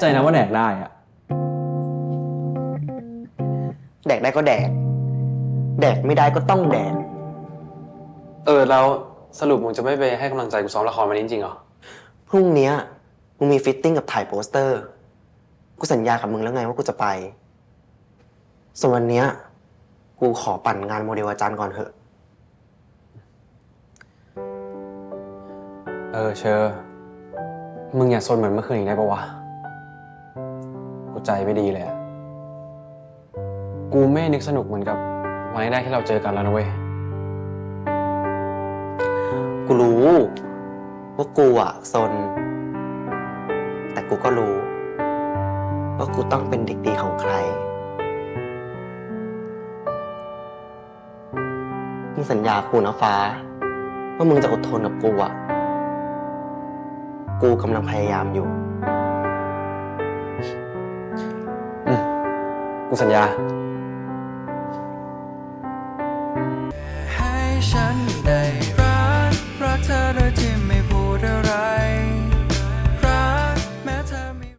ใจนะว่าแดกได้อะแดกได้ก็แดก แดกไม่ได้ก็ต้องแดก เออแล้วสรุปมึงจะไม่ไปให้กำลังใจกูซ้อมละครวันนี้จริงๆเหรอ พรุ่งเนี้ยมึงมีฟิตติ้งกับถ่ายโปสเตอร์ กูสัญญากับมึงแล้วไงว่ากูจะไป ส่วนวันเนี้ยกูขอปั่นงานโมเดลอาจารย์ก่อนเถอะ เออเชอร์มึงอย่าซนเหมือนเมื่อคืนอีกได้ปะวะกู ใจไม่ดีเลยอะกูไม่นึกสนุกเหมือนกับวันแรกที่เราเจอกันแล้วนะเว้ย กูรู้ว่ากูอะซน แต่กูก็รู้ว่ากูต้องเป็นเด็กดีของใคร มึงสัญญากูนะฟ้า ว่ามึงจะอดทนกับกูอะกูกำลังพยายามอยู่ กูสัญญา ให้ฉันได้